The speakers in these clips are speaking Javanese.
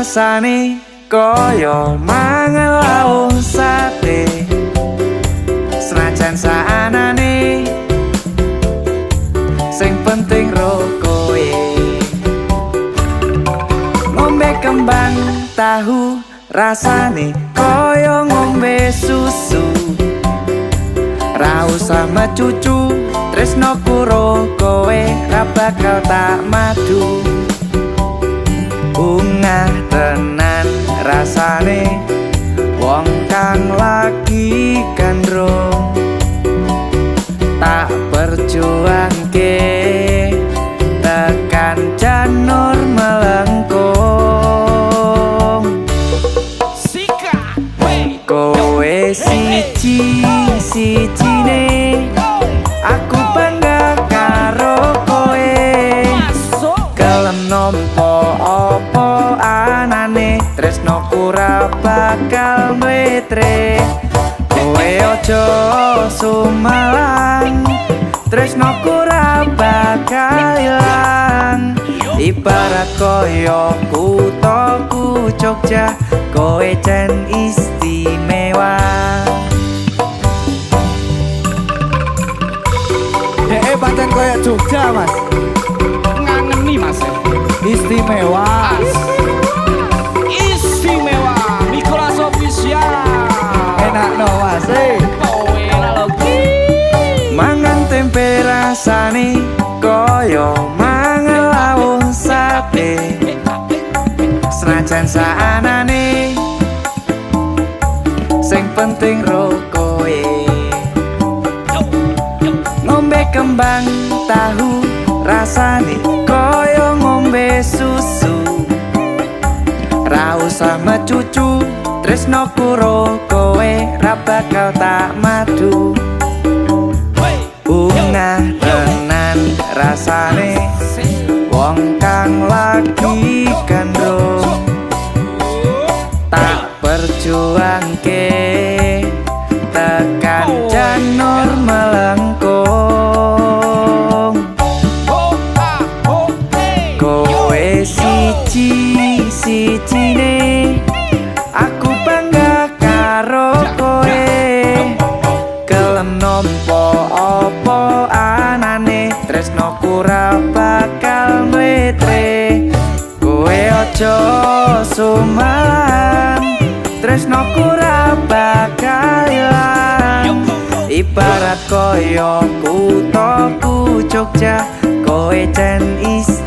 rasane kaya mangan lauk sate. Senajan saanane sing penting ro kowe ngombe kembang tahu rasane kaya ngombe susu. Ra usah mecucu tresno kuro kowe ra bakal tak madu. Tenan rasane wong kang lagi gandrung. Tak berjuangke tekan Kura bakal mwetre Kowe ojo sumalang Tresno kura bakal ilang Ibarat koyo kutoku Jogja Kowe jen istimewa Dek pancen koyo Jogja, Mas. Ngangeni mas. Istimewa. As. Rasane koyo mangan lauk sate. Senajan saanane Sing penting ro kowe Ngombe kembang tahu rasane koyo ngombe susu. Ra usah mecucu tresno kowe ra bakal tak madu lagi gandrung Tak berjuangke sumalan Tresno kura bakal ilang. Ibarat koyo kutoku Jogja Kowe jen istimewa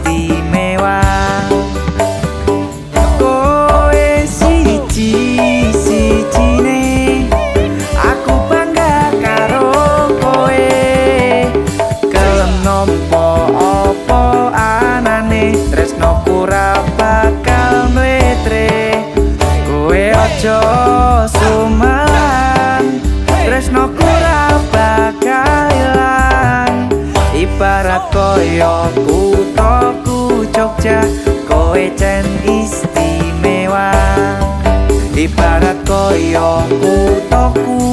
koyo kutoku Jogja